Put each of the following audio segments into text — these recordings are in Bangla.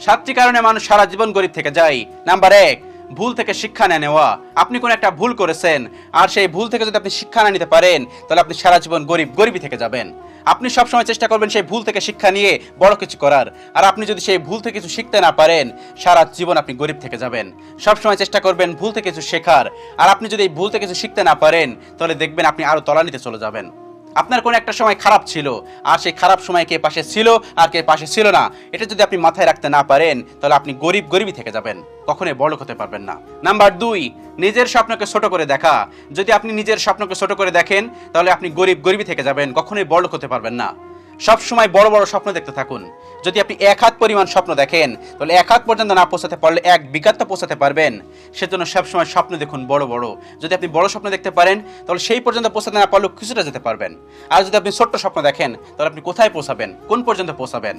সাতটি কারণে মানুষ সারা জীবন গরিব থেকে যায়। নাম্বার এক, ভুল থেকে শিক্ষা না নেওয়া। আপনি কোনো একটা ভুল করেছেন, আর সেই ভুল থেকে যদি আপনি শিক্ষা না নিতে পারেন, তাহলে আপনি সারা জীবন গরিব গরিবই থেকে যাবেন। আপনি সবসময় চেষ্টা করবেন সেই ভুল থেকে শিক্ষা নিয়ে বড় কিছু করার। আর আপনি যদি সেই ভুল থেকে কিছু শিখতে না পারেন, সারা জীবন আপনি গরিব থেকে যাবেন। সবসময় চেষ্টা করবেন ভুল থেকে কিছু শেখার। আর আপনি যদি এই ভুল থেকে কিছু শিখতে না পারেন, তাহলে দেখবেন আপনি আরও তলানিতে চলে যাবেন। আপনার কোনো একটা সময় খারাপ ছিল, আর সেই খারাপ সময় কে পাশে ছিল আর কে পাশে ছিল না, এটা যদি আপনি মাথায় রাখতে না পারেন, তাহলে আপনি গরিব গরিবই থেকে যাবেন, কখনোই বড় হতে পারবেন না। নাম্বার দুই, নিজের স্বপ্নকে ছোট করে দেখা। যদি আপনি নিজের স্বপ্নকে ছোট করে দেখেন, তাহলে আপনি গরিব গরিবই থেকে যাবেন, কখনোই বড় হতে পারবেন না। সব সময় বড় বড় স্বপ্ন দেখতে থাকুন। যদি আপনি এক হাত পরিমাণ স্বপ্ন দেখেন, তাহলে এক হাত পর্যন্ত না পৌঁছাতে পারলে এক বিঘাত পৌঁছাতে পারবেন। সেজন্য সবসময় স্বপ্ন দেখুন বড় বড়। যদি আপনি বড় স্বপ্ন দেখতে পারেন, তাহলে সেই পর্যন্ত পৌঁছাতে না পারলেও কিছুটা যেতে পারবেন। আর যদি আপনি ছোট্ট স্বপ্ন দেখেন, তাহলে আপনি কোথায় পৌঁছাবেন, কোন পর্যন্ত পৌঁছাবেন?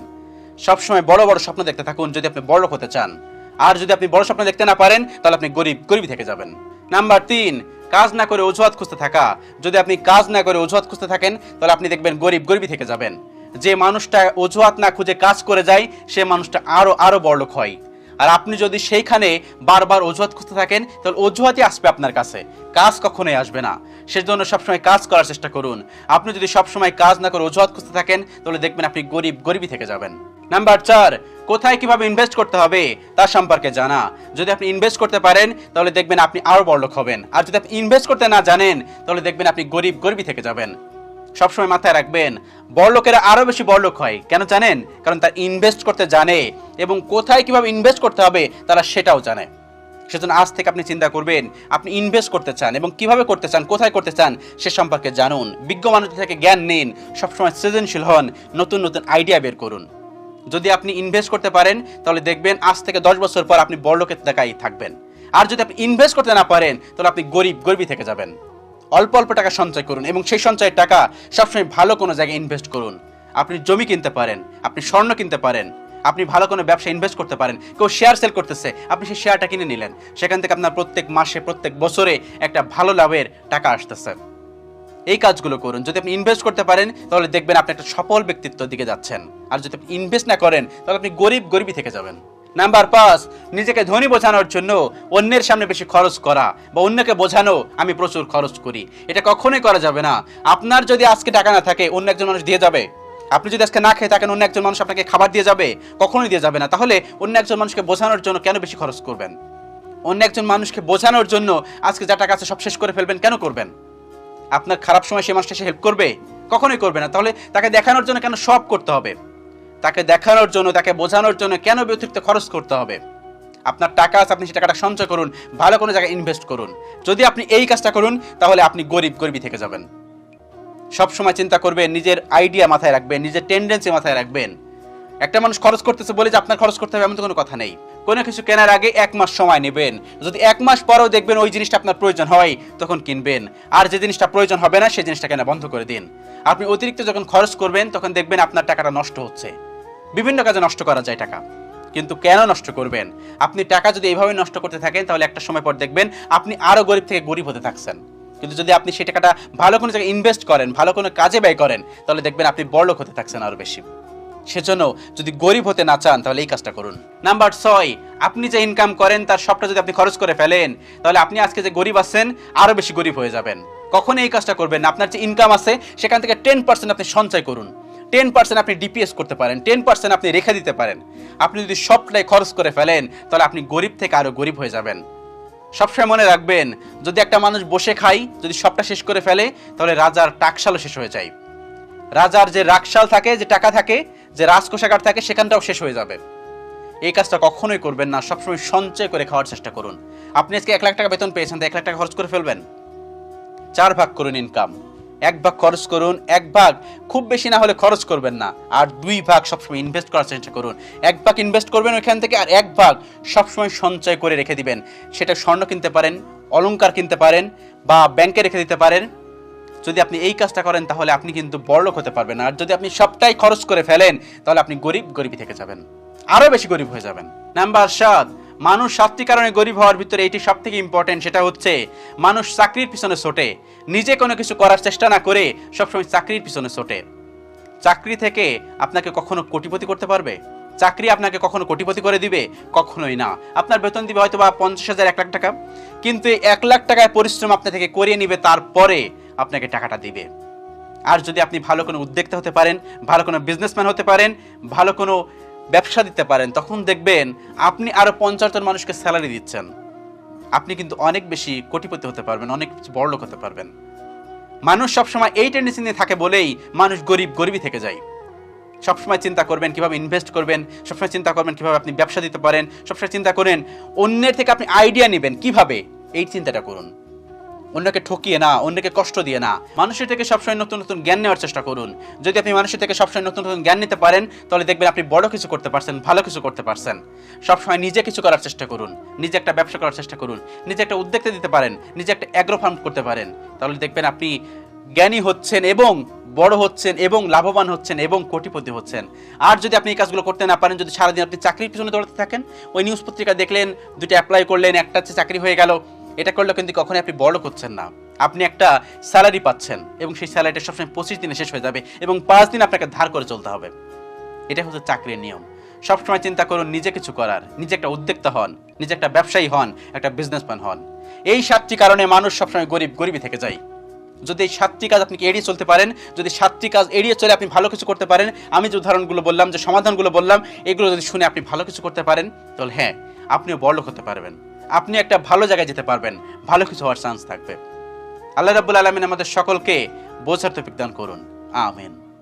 সবসময় বড় বড় স্বপ্ন দেখতে থাকুন যদি আপনি বড় হতে চান। আর যদি আপনি বড় স্বপ্ন দেখতে না পারেন, তাহলে আপনি গরিব গরিবই থেকে যাবেন। নাম্বার তিন কাজ না করে অজুহাত খুঁজতে থাকা। যদি আপনি কাজ না করে অজুহাত খুঁজতে থাকেন, তাহলে আপনি দেখবেন গরিব গরিবই থেকে যাবেন। যে মানুষটা অজুহাত না খুঁজে কাজ করে যায়, সে মানুষটা আরও আরও বড়লোক হয়। আর আপনি যদি সেইখানে বারবার অজুহাত খুঁজতে থাকেন, তাহলে অজুহাতই আসবে আপনার কাছে। কাজ কখনোই আসবে না। সেজন্য সবসময় কাজ করার চেষ্টা করুন। আপনি যদি সবসময় কাজ না করে অজুহাত খুঁজতে থাকেন, তাহলে দেখবেন আপনি গরিব, গরিবই থেকে যাবেন। নাম্বার চার, কোথায় কীভাবে ইনভেস্ট করতে হবে তার সম্পর্কে জানা। যদি আপনি ইনভেস্ট করতে পারেন, তাহলে দেখবেন আপনি আরও বড়লোক হবেন। আর যদি আপনি ইনভেস্ট করতে না জানেন, তাহলে দেখবেন আপনি গরিব গরিবই থেকে যাবেন। সবসময় মাথায় রাখবেন বড় লোকেরা আরও বেশি বড় লোক হয়। কেন জানেন? কারণ তার ইনভেস্ট করতে জানে এবং কোথায় কীভাবে ইনভেস্ট করতে হবে তারা সেটাও জানে। সেজন্য আজ থেকে আপনি চিন্তা করবেন, আপনি ইনভেস্ট করতে চান এবং কীভাবে করতে চান, কোথায় করতে চান, সে সম্পর্কে জানুন। বিজ্ঞ মানুষ থেকে জ্ঞান নিন, সবসময় সৃজনশীল হন, নতুন নতুন আইডিয়া বের করুন। যদি আপনি ইনভেস্ট করতে পারেন, তাহলে দেখবেন আজ থেকে দশ বছর পর আপনি বড় লোকের টাকাই থাকবেন। আর যদি আপনি ইনভেস্ট করতে না পারেন, তাহলে আপনি গরিব গরিবই থেকে যাবেন। অল্প অল্প টাকা সঞ্চয় করুন এবং সেই সঞ্চয়ের টাকা সবসময় ভালো কোনো জায়গায় ইনভেস্ট করুন। আপনি জমি কিনতে পারেন, আপনি স্বর্ণ কিনতে পারেন, আপনি ভালো কোনো ব্যবসা ইনভেস্ট করতে পারেন, কেউ শেয়ার সেল করতেছে, আপনি সেই শেয়ারটা কিনে নিলেন। সেখান থেকে আপনার প্রত্যেক মাসে, প্রত্যেক বছরে একটা ভালো লাভের টাকা আসতেছে। এই কাজগুলো করুন। যদি আপনি ইনভেস্ট করতে পারেন, তাহলে দেখবেন আপনি একটা সফল ব্যক্তিত্বের দিকে যাচ্ছেন। আর যদি আপনি ইনভেস্ট না করেন, তাহলে আপনি গরিব গরিবই থেকে যাবেন। নাম্বার পাঁচ, নিজেকে ধনী বোঝানোর জন্য অন্যের সামনে বেশি খরচ করা বা অন্যকে বোঝানো আমি প্রচুর খরচ করি। এটা কখনোই করা যাবে না। আপনার যদি আজকে টাকা না থাকে, অন্য একজন মানুষ দিয়ে যাবে। আপনি যদি আজকে না খেয়ে থাকেন, অন্য একজন মানুষ আপনাকে খাবার দিয়ে যাবে, কখনোই দিয়ে যাবে না। তাহলে অন্য একজন মানুষকে বোঝানোর জন্য কেন বেশি খরচ করবেন? অন্য একজন মানুষকে বোঝানোর জন্য আজকে যা টাকা আছে সব শেষ করে ফেলবেন, কেন করবেন? আপনার খারাপ সময় সে মানুষটা সে হেল্প করবে? কখনোই করবে না। তাহলে তাকে দেখানোর জন্য কেন সব করতে হবে? তাকে দেখানোর জন্য, তাকে বোঝানোর জন্য কেন অতিরিক্ত খরচ করতে হবে? আপনার টাকা আছে, আপনি সে টাকাটা সঞ্চয় করুন, ভালো কোনো জায়গায় ইনভেস্ট করুন। যদি আপনি এই কাজটা করুন, তাহলে আপনি গরিব গরিবই থেকে যাবেন। সব সময় চিন্তা করবেন, নিজের আইডিয়া মাথায় রাখবেন, নিজের টেন্ডেন্সি মাথায় রাখবেন। একটা মানুষ খরচ করতেছে বলে যে আপনার খরচ করতে হবে, এমন তো কোনো কথা নেই। কোনো কিছু কেনার আগে এক মাস সময় নেবেন। যদি এক মাস পরেও দেখবেন ওই জিনিসটা আপনার প্রয়োজন হয়, তখন কিনবেন। আর যে জিনিসটা প্রয়োজন হবে না, সেই জিনিসটা কেনা বন্ধ করে দিন। আপনি অতিরিক্ত যখন খরচ করবেন, তখন দেখবেন আপনার টাকাটা নষ্ট হচ্ছে। বিভিন্ন কাজে নষ্ট করা যায় টাকা। কিন্তু কেন নষ্ট করবেন? আপনি টাকা যদি এইভাবে নষ্ট করতে থাকেন, তাহলে একটা সময় পর দেখবেন আপনি আরও গরিব থেকে গরিব হতে থাকছেন। কিন্তু যদি আপনি সেই টাকাটা ভালো কোনো জায়গায় ইনভেস্ট করেন, ভালো কোনো কাজে ব্যয় করেন, তাহলে দেখবেন আপনি বড়লোক হতে থাকছেন আরও বেশি। সেজন্য যদি গরিব হতে না চান, তাহলে এই কাজটা করুন। নাম্বার ছয়, আপনি যে ইনকাম করেন, তার সবটা যদি আপনি খরচ করে ফেলেন, তাহলে আপনি আজকে যে গরিব আছেন আরও বেশি গরিব হয়ে যাবেন। কখনো এই কাজটা করবেন না। আপনার যে ইনকাম আছে, সেখান থেকে টেন পার্সেন্ট আপনি সঞ্চয় করুন। টেন পার্সেন্ট আপনি ডিপিএস করতে পারেন। টেন পার্সেন্ট আপনি রেখে দিতে পারেন। আপনি যদি সবটাই খরচ করে ফেলেন, তাহলে আপনি গরিব থেকে আরও গরিব হয়ে যাবেন। সবসময় মনে রাখবেন, যদি একটা মানুষ বসে খায়, যদি সবটা শেষ করে ফেলে, তাহলে রাজার টাকশালও শেষ হয়ে যায়। রাজার যে রাকশাল থাকে, যে টাকা থাকে, যে রাজকোষাগার থাকে, সেখানটাও শেষ হয়ে যাবে। এই কাজটা কখনোই করবেন না, সবসময় সঞ্চয় করে খাওয়ার চেষ্টা করুন। আপনি আজকে এক লাখ টাকা বেতন পেয়েছেন, তো এক লাখ টাকা খরচ করে ফেলবেন। চার ভাগ করুন ইনকাম এক ভাগ খরচ করুন, এক ভাগ খুব বেশি না হলে খরচ করবেন না, আর দুই ভাগ সবসময় ইনভেস্ট করার চেষ্টা করুন। এক ভাগ ইনভেস্ট করবেন ওইখান থেকে, আর এক ভাগ সবসময় সঞ্চয় করে রেখে দিবেন। সেটা স্বর্ণ কিনতে পারেন, অলংকার কিনতে পারেন, বা ব্যাংকে রেখে দিতে পারেন যদি আপনি এই কাজটা করেন, তাহলে আপনি কিন্তু বড়লোক হতে পারবেন। আর যদি আপনি সবটাই খরচ করে ফেলেন, তাহলে আপনি গরিব, গরিবই থেকে যাবেন। আরও বেশি গরিব হয়ে যাবেন। নাম্বার সাত, মানুষ সাতটি কারণে গরিব হওয়ার ভিতরে এটি সব থেকে ইম্পর্টেন্ট সেটা হচ্ছে মানুষ চাকরির পিছনে ছোটে। নিজে কোনো কিছু করার চেষ্টা না করে সবসময় চাকরির পিছনে ছোটে। চাকরি থেকে আপনাকে কখনো কোটিপতি করতে পারবে? চাকরি আপনাকে কখনো কোটিপতি করে দিবে? কখনোই না। আপনার বেতন দিবে হয়তো বা পঞ্চাশ হাজার, এক লাখ টাকা। কিন্তু এক লাখ টাকায় পরিশ্রম আপনার থেকে করিয়ে নিবে তারপরে আপনাকে টাকাটা দিবে। আর যদি আপনি ভালো কোনো উদ্যোক্তা হতে পারেন, ভালো কোনো বিজনেসম্যান হতে পারেন, ভালো কোনো ব্যবসা দিতে পারেন, তখন দেখবেন আপনি আরও পঞ্চাশ জন মানুষকে স্যালারি দিচ্ছেন। আপনি কিন্তু অনেক বেশি কোটিপতি হতে পারবেন, অনেক বড় লোক হতে পারবেন। মানুষ সবসময় এই টেন্ডেন্সি নিয়ে থাকে বলেই মানুষ গরিব গরিবই থেকে যায়। সবসময় চিন্তা করবেন কীভাবে ইনভেস্ট করবেন, সবসময় চিন্তা করবেন কীভাবে আপনি ব্যবসা দিতে পারেন, সবসময় চিন্তা করেন অন্যের থেকে আপনি আইডিয়া নেবেন কীভাবে? এই চিন্তাটা করুন। অন্যকে ঠকিয়ে না, অন্যকে কষ্ট দিয়ে না। মানুষের থেকে সবসময় নতুন নতুন জ্ঞান নেওয়ার চেষ্টা করুন। যদি আপনি মানুষের থেকে সবসময় নতুন নতুন জ্ঞান নিতে পারেন, তাহলে দেখবেন আপনি বড় কিছু করতে পারছেন, ভালো কিছু করতে পারছেন। সবসময় নিজে কিছু করার চেষ্টা করুন। নিজে একটা ব্যবসা করার চেষ্টা করুন। নিজে একটা উদ্যোক্তা দিতে পারেন। নিজে একটা অ্যাগ্রো ফার্ম করতে পারেন। তাহলে দেখবেন আপনি জ্ঞানী হচ্ছেন এবং বড় হচ্ছেন এবং লাভবান হচ্ছেন এবং কোটিপতি হচ্ছেন। আর যদি আপনি এই কাজগুলো করতে না পারেন, যদি সারাদিন আপনি চাকরির পিছনে দৌড়াতে থাকেন, ওই নিউজ পত্রিকা দেখলেন দুটো অ্যাপ্লাই করলেন, একটা হচ্ছে চাকরি হয়ে গেল এটা করলে কিন্তু কখনোই আপনি বড় করছেন না। আপনি একটা স্যালারি পাচ্ছেন এবং সেই স্যালারিটা সবসময় পঁচিশ দিনে শেষ হয়ে যাবে এবং পাঁচ দিন আপনাকে ধার করে চলতে হবে। এটা হচ্ছে চাকরির নিয়ম। সবসময় চিন্তা করুন, নিজে কিছু করার, নিজে একটা উদ্যোক্তা হন, নিজে একটা ব্যবসায়ী হন, একটা বিজনেসম্যান হন। এই সাতটি কারণে মানুষ সবসময় গরিব গরিবই থেকে যায়। যদি এই সাতটি কাজ আপনি এড়িয়ে চলতে পারেন, যদি সাতটি কাজ এড়িয়ে চলে আপনি ভালো কিছু করতে পারেন, আমি যে উদাহরণগুলো বললাম, যে সমাধানগুলো বললাম, এগুলো যদি শুনে আপনি ভালো কিছু করতে পারেন, তাহলে হ্যাঁ আপনিও বড়লোক হতে পারবেন। আপনি একটা ভালো জায়গায় যেতে পারবেন। ভালো কিছু হওয়ার চান্স থাকবে। আল্লাহ রাবুল আলমিন আমাদের সকলকে বোঝার তৌফিক দান করুন। আমিন।